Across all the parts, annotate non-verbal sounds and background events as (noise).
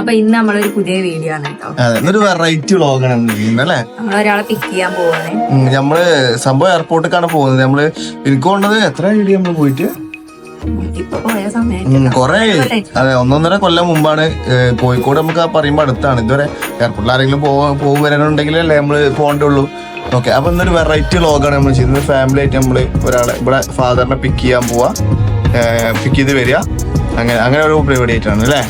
അപ്പൊ ഇന്ന് നമ്മളൊരു പുതിയ വീഡിയോ ആണ് കേട്ടോ. അതെ വെറൈറ്റി വ്ളോഗാണ് നമ്മൾ നമ്മളൊരാളെ പിക്ക് ചെയ്യാൻ പോവാണ്. നമ്മൾ സംഭവം എയർപോർട്ടിലേക്കാണ് പോകുന്നത്. നമ്മൾ എനിക്ക് കൊണ്ടത് എത്ര വീഡിയോ നമ്മൾ പോയിട്ട്? കൊറേ അതെ ഒന്നൊന്നര കൊല്ലം മുമ്പാണ് കോഴിക്കോട് നമുക്ക് പറയുമ്പോ അടുത്താണ്. ഇതുവരെ എയർപോർട്ടിൽ ആരെങ്കിലും പോകും വരാനുണ്ടെങ്കിലല്ലേ നമ്മൾ പോകണ്ടുള്ളൂ ഓക്കെ അപ്പൊ ഇന്നൊരു വെറൈറ്റി വ്ളോഗാണ് നമ്മൾ ചെയ്യുന്നത്. ഫാമിലി ആയിട്ട് നമ്മൾ ഒരാളെ ഇവിടെ ഫാദറിനെ പിക്ക് ചെയ്യാൻ പോവാ. പിക്ക് ചെയ്ത് വരിക. അങ്ങനെ അങ്ങനെ ഒരു പരിപാടി ആയിട്ടാണ് അല്ലേ?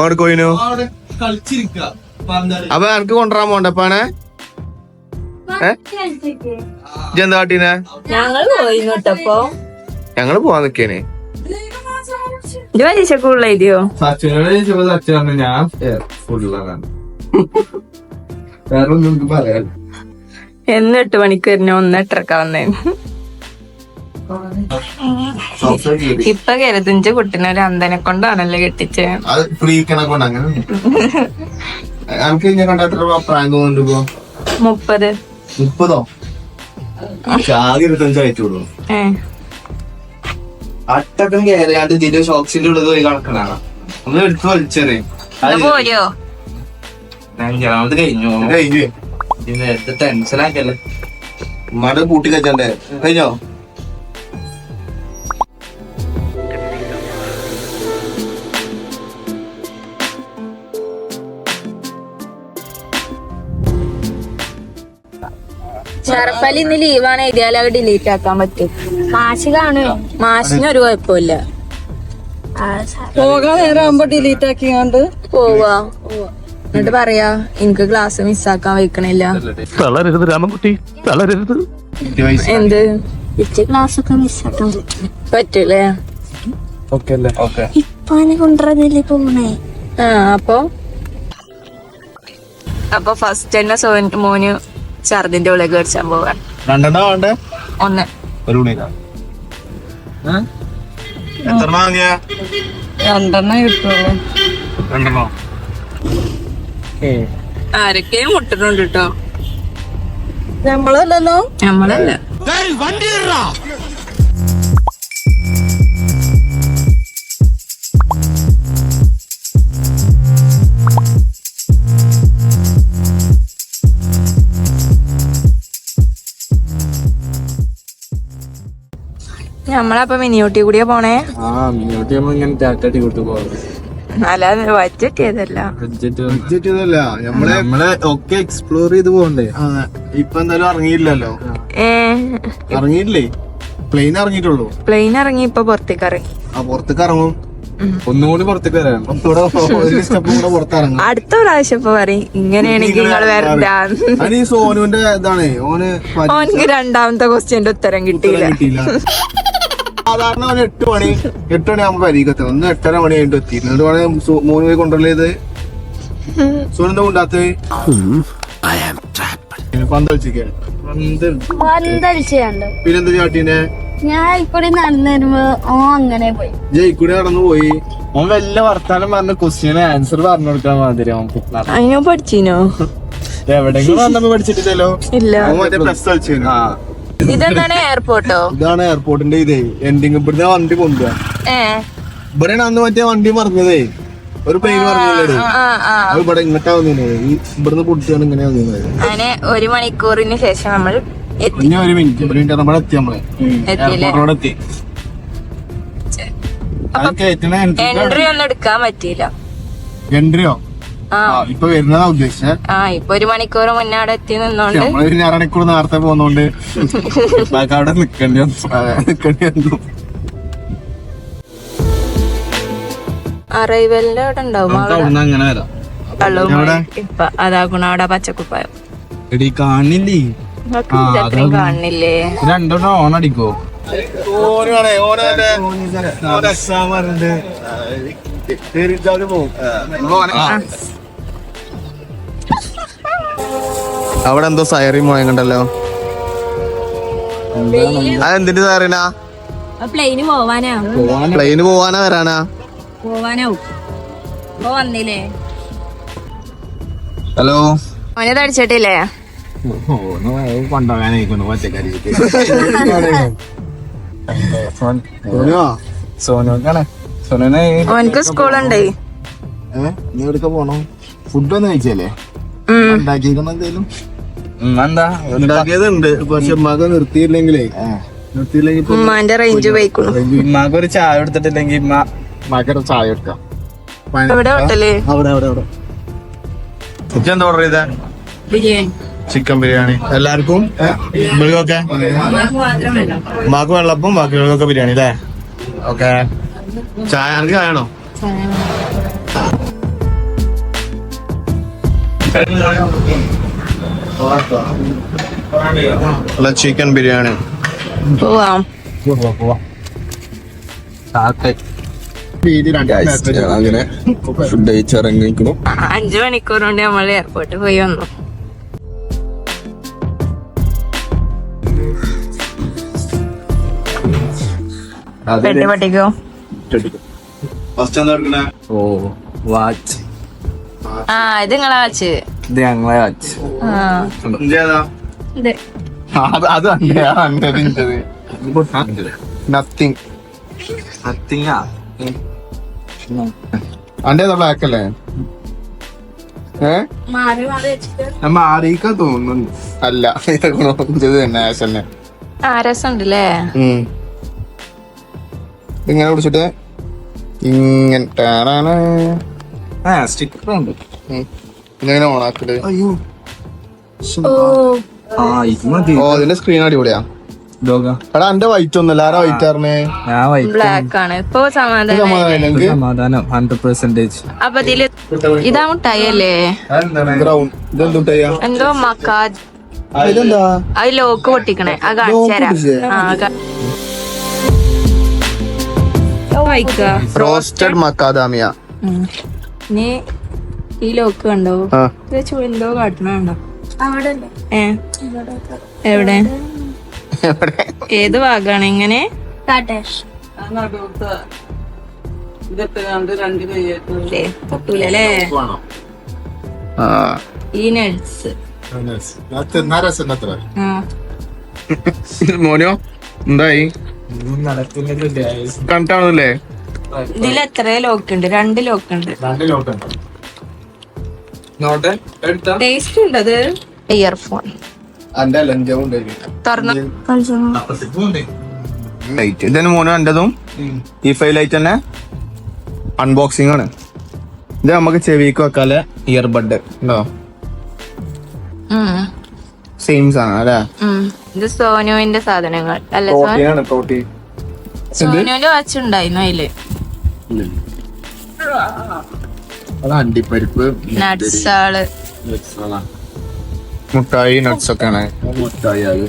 ഓട് കോയിനു? അപ്പൊ എനിക്ക് കൊണ്ടുവരാൻ പോണ്ടപ്പാണ് ഇജെന്താ കാട്ടീനെ? ഞങ്ങൾ ഞങ്ങൾ പോവാൻ നിക്കേനെ. പരീക്ഷക്കുള്ള എഴുതിയോ? ഞാൻ ഫുള്ളാണ് വേറെ ഒന്നും എനിക്ക് പറയാൻ എന്ന് എട്ട് മണിക്ക് വരുന്ന ഒന്ന് എട്ടരക്ക വന്നേ. ഇപ്പൊ കരുതിഞ്ച് കുട്ടിനെ ഒരു അന്തനെ കൊണ്ടാണല്ലേ കെട്ടിച്ച്? അത് ഫ്രീക്കണെ കൊണ്ട് അങ്ങനെ എനിക്ക് കണ്ട എത്ര മുപ്പത്. മുപ്പതോ? ആകെ ഇരുപത്തഞ്ചായിട്ടുള്ളൂ ഏ. അട്ടക്കം കയറിയാണ്ട് ഇതിന്റെ ഷോക്സിന്റെ ഉള്ളത് പോയി കണക്കണാണ് ഒന്ന് എടുത്ത് വലിച്ചെറിയും. അഞ്ചാമത് കഴിഞ്ഞു. കഴിഞ്ഞു. നേരത്തെ ടെൻഷൻ ആക്കല്ലേ? ഉമ്മാടെ കൂട്ടി കച്ചണ്ടേ കഴിഞ്ഞോ? ചെറുപ്പൽ ഇന്ന് ലീവാണ് എഴുതിയാൽ അത് ഡിലീറ്റ് ആക്കാൻ പറ്റും. മാഷ് കാണുമോ മാഷിന് ഒരു കുഴപ്പമില്ല. പോകാൻ നേരമാകുമ്പോ ഡിലീറ്റ് ആക്കിയാണ്ട് പോവാ. എന്നിട്ട് പറയാ എനിക്ക് ക്ലാസ് മിസ്സാക്കാൻ വെക്കണില്ല തളരരുത് രാമൻകുട്ടി തളരരുത്. എന്ത്? ക്ലാസ് ഒക്കെ മിസ്സാക്കാൻ പറ്റും പറ്റൂലേ? അല്ലേ? ഓക്കെ ഇപ്പാനെ കൊണ്ടുവരുന്നില്ലേ പോണേ ആ അപ്പൊ? അപ്പൊ ഫസ്റ്റ് തന്നെ സോ മോന് ഛർദിന്റെ ഉള്ളിലേക്ക് മേടിച്ചാൻ പോവാൻ രണ്ടെണ്ണം വേണ്ടേ? ഒന്ന്. ഒരു രണ്ടെണ്ണം കിട്ടുള്ളൂ. രണ്ടെണ്ണോ? ആരൊക്കെയും മുട്ടിട്ടുണ്ട് കേട്ടോ നമ്മളല്ലല്ലോ നമ്മളല്ല നമ്മളപ്പോ മിനിയൂട്ടി കൂടിയാ പോണേ? അല്ലാതെ ബഡ്ജറ്റ് ചെയ്തല്ല നമ്മളെ നമ്മളെ ഒക്കെ എക്സ്പ്ലോർ ചെയ്ത് പോകണ്ടേ ഇപ്പൊ എന്തായാലും ഇറങ്ങിയില്ലല്ലോ? ഏ. ഇറങ്ങിയില്ലേ? പ്ലെയിൻ ഇറങ്ങിയിട്ടുള്ളൂ. പ്ലെയിൻ ഇറങ്ങി ഇപ്പൊ പുറത്തേക്ക് ഇറങ്ങി. ആ പുറത്തേക്ക് ഇറങ്ങും. ഒന്നുകൂടി പുറത്തേക്ക് വരാം. (laughs) അടുത്ത പ്രാവശ്യം ഇപ്പൊ പറയും ഇങ്ങനെയാണെങ്കിൽ നിങ്ങൾ വരണ്ട. സോനുവിന്റെ ഇതാണ് ഓന് ഓനക്ക് രണ്ടാമത്തെ ക്വസ്റ്റ്യന്റെ ഉത്തരം കിട്ടിയില്ല. കിട്ടിയില്ല. (laughs) സാധാരണ ഒരു എട്ട് മണി എട്ട് മണി ആകുമ്പോ പരീക്കത്ത് ഒന്ന് എട്ടര മണി ആയിട്ട് എത്തി എന്നിട്ട് വേണേ മൂന്ന് പേര് പോയി കൊണ്ടുവരൽ ചെയ്ത് സോനെന്താ ഉണ്ടാത്ത പന്തളിച്ചിക്കാൻ പന്തളിച്ചുണ്ട് പിന്നെന്താ ചാട്ടീനെ? ഞാൻ ഇക്കൂടി നടന്നു വരുമ്പോ ഓ അങ്ങനെ പോയി. ജയിക്കൂടി നടന്നു പോയി. വല്ല വർത്താനം പറഞ്ഞ ക്വസ്റ്റ്യന് ആൻസർ പറഞ്ഞു കൊടുക്കാൻ മാതിരി അതിനോ പഠിച്ചിനോ? പഠിച്ചിട്ടില്ലല്ലോ. ഇല്ല. പ്ലസ് കളിച്ചു ആ. ഇതെന്താണ് എയർപോർട്ടോ ഇതാണ് എയർപോർട്ടിന്റെ ഇതേ എൻഡിങ് ഇവിടുന്ന് വണ്ടി കൊണ്ടുപോവാ ഇവിടെയാണ് അന്ന് മറ്റേ വണ്ടി മറിഞ്ഞതേ. ഒരു പ്ലെയിൻ ആ അത് ഇവിടെ ഇങ്ങോട്ടാ വന്നിരുന്നത് ഈ ഇവിടുന്ന് പൊട്ടിച്ചാണ് ഇങ്ങനെ വന്നിരുന്നത് അങ്ങനെ ഒരു മണിക്കൂറിന് ശേഷം നമ്മൾ ഇനി ഒരു മിനിറ്റ് മിനിറ്റ് നമ്മളെ എത്തി നമ്മളെ. എയർപോർട്ടിലൂടെ എത്തി. എൻട്രി ഒന്നും എടുക്കാൻ പറ്റിയില്ല. എൻട്രിയോ ഇപ്പൊ വരുന്നതാ ഉദ്ദേശിച്ചത് ആ ഇപ്പൊ ഒരു മണിക്കൂർ മുന്നേ അവിടെ എത്തി നിന്നോണ്ട് നമ്മൾ ഒരു അരമണിക്കൂർ നേരത്തെ പോകുന്നോണ്ട് ബാക്കി അവിടെ നിക്കണ്ടി വന്നു നിക്കണ്ടി വന്നു അറൈവലിന്റെ അവിടെ ഉണ്ടാവും അങ്ങനെ വരാം വെള്ളവും ഇപ്പൊ അതാക്കണം അവിടെ പച്ചക്കുപ്പായം എടി കാണില്ലേ രണ്ടെണ്ണം ഓൺ അടിക്കോ ഓനാണേ അവിടെ എന്തോ സയറി മോയങ്ങണ്ടല്ലോ അതെന്തിന്റെ സയറിനാ പ്ലെയിന് പോവാനാ. പ്ലെയിന് പോവാനാ വരാനാ? പോവാനാവും. വന്നില്ലേ? ഹലോ? മോനെ തടിച്ചിട്ടില്ലേ? കൊണ്ടുപോകാനായിക്കുന്നു പച്ചക്കറി സോനുക്കാണ് സോനുനെ ഓനക്ക് സ്കൂളുണ്ടേ നീ എവിടേക്ക് പോണോ? ഫുഡ് ഒന്നും കഴിച്ചല്ലേ? ഉണ്ടാക്കിയിരിക്കുന്ന എന്തേലും? എന്താ? ഉണ്ടാക്കിയതുണ്ട്. പക്ഷെ മക നിർത്തിയില്ലെങ്കിലേ നിർത്തിയില്ലെങ്കിൽ ഉമ്മാന്റെ റേഞ്ച് ഉമ്മാക്ക് ഒരു ചായ എടുത്തിട്ടില്ലെങ്കിൽ ഉമ്മ മകര ചായ എടുക്കാം അവിടെ അവിടെ അവിടെ. എന്താ ഓർഡർ ചെയ്ത? ബിരിയാണി. ചിക്കൻ ബിരിയാണി. എല്ലാവർക്കും? ഇവൾക്കൊക്കെ മാക്ക് വെള്ളപ്പം ബാക്കിയുള്ളതൊക്കെ ബിരിയാണി അല്ലേ? ഓക്കെ. ചായ എനിക്ക് ചായ ആണോ അല്ല ചിക്കൻ ബിരിയാണി. പോവാം. അങ്ങനെ ഫുഡ് കഴിച്ചിറങ്ങിക്കണം അഞ്ചു മണിക്കൂർ കൊണ്ട് നമ്മൾ എയർപോർട്ടിൽ പോയി വന്നു. ഓ വാച്ച് ആ ഇത് നിങ്ങളാ വെച്ച് ഇത് ഞങ്ങളെ അത് അത് നത്തിങ് അന്റേതാ ബ്ലാക്ക് അല്ലേ? തോന്നുന്നു. അല്ല ഇത് തന്നെ. ഇങ്ങനെ പിടിച്ചിട്ട് ഇങ്ങനെ സ്റ്റിക്കർ ഉണ്ട്. ഉം. ഇങ്ങനെ അയ്യോ. ആ ഇത് മതി. ഓ സ്ക്രീൻ അടിപൊളിയാ. ലോക എടാ എന്റെ വൈറ്റ് ഒന്നല്ല ആരാ വൈറ്റ് ആറിനെ ഞാൻ വൈറ്റ് ബ്ലാക്ക് ആണ്. ഇപ്പൊ സമാധാനം സമാധാനം സമാധാനം. ഹൺഡ്രഡ് പെർസെന്റേജ് അപ്പൊ ഇതിൽ ഇതാ മുട്ടായി അല്ലേ ബ്രൗൺ ഇതെന്തുട്ടയ്യാ എന്തോ മക്കാജ്. ഇതെന്താ? അത് ലോക്ക് പൊട്ടിക്കണേ? ആ കാ- ഓ വായിക്ക റോസ്റ്റഡ് മക്കാദാമിയ. ഉം. ഇനി ഈ ലോക്ക് കണ്ടോ? എന്തോ കാട്ടണോ അവിടെ അല്ലേ ഏ? എവിടെ? ഏത് ഭാഗാണ് ഇങ്ങനെ? ഈ നട്സ് മോനോ എന്തായി? നടക്കുന്നില്ല കണ്ടാണല്ലേ ഇതിൽ എത്ര ലോക്ക് ഉണ്ട്? രണ്ട് ലോക്ക് ഉണ്ട്. രണ്ട് ലോക്ക് എടുത്താ ടേസ്റ്റ് ഉണ്ട് അത് ഇയർഫോൺ അന്റെ ലഞ്ചവും തുറന്നു. ലൈറ്റ് ഇതന്നെ മോനോ എന്റതും ഈ ഫൈവ് ലൈറ്റ് തന്നെ? അൺബോക്സിംഗ് ആണ്. ഇത് നമുക്ക് ചെവിക്ക് വെക്കാലെ ഇയർബഡ് ഉണ്ടോ. സെയിം സാധനം അല്ലേ. ഇത് സോനുവിന്റെ സാധനങ്ങൾ. അല്ല സോനുവിന്റെ വാച്ച് ഉണ്ടായിരുന്നു അതിൽ. അത് അണ്ടിപ്പരിപ്പ് നട്സാൾ മുട്ടായി നട്സ് ഒക്കെ ആണ് മുട്ടായി അത്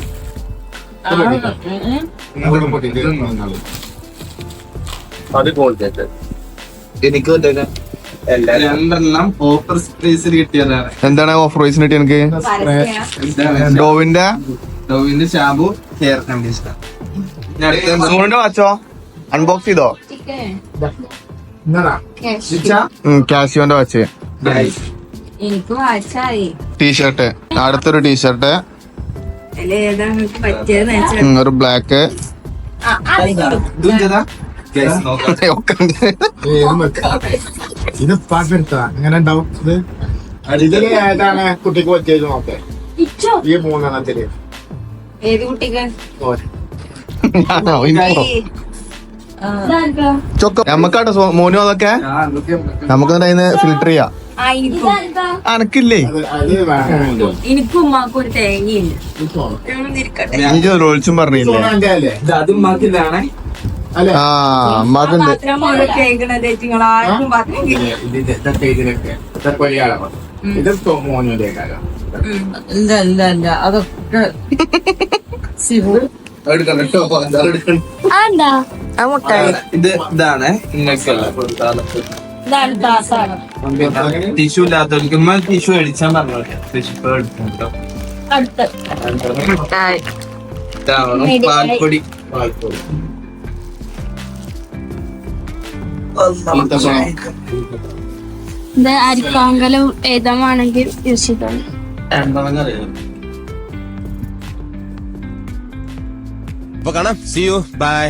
അത് കോൾഗേറ്റ് എനിക്ക് രണ്ടെണ്ണം ഓഫർ സ്പേസിൽ കിട്ടിയതാണ് എന്താണ് ഓഫർ പ്രൈസിന് കിട്ടിയ എനിക്ക് ഡോവിന്റെ ഡോവിന്റെ ഷാമ്പു ഹെയർ കണ്ടീഷണർ വാച്ചോ അൺബോക്സ് ചെയ്തോ കാസിയോന്റെ വാച്ച് എനിക്ക് വാച്ചായി ടീഷർട്ട് അടുത്തൊരു ടീഷർട്ട് ഒരു ബ്ലാക്ക് ഇതും. പാട്ടെടുത്താ അങ്ങനെ ഉണ്ടാവും ഇത്? ഇതിൽ ഏതാണ് കുട്ടിക്ക് പറ്റിയത് നോക്കേ. ഈ മൂന്നെണ്ണത്തിൽ. ഏത് കുട്ടിക്ക്? ചൊക്ക. നമുക്കാട്ടോ മോനു അതൊക്കെ? നമുക്ക് അതിന് ഫിൽട്ടർ ചെയ്യാം. അനക്കില്ലേ? എനിക്കും ഉമ്മാക്കും ഒരു തേങ്ങയില്ല എനിക്ക് റോൾസും പറഞ്ഞില്ലേ? അതും മാക്കില്ലാണേ അല്ലെ? ആ അമ്മാക്കുണ്ട് അതൊക്കെ (laughs) ആ ഇത് ഇതാണ്. ടിഷ്യൂ ഇല്ലാത്തവർക്ക് ടിഷ്യൂ അടിച്ചാൻ പറഞ്ഞു പാൽപ്പൊടി. പാൽപ്പൊടി. ഏതാണെങ്കിൽ യൂസ് ചെയ്തോളൂ. അപ്പൊ കാണാം. C U by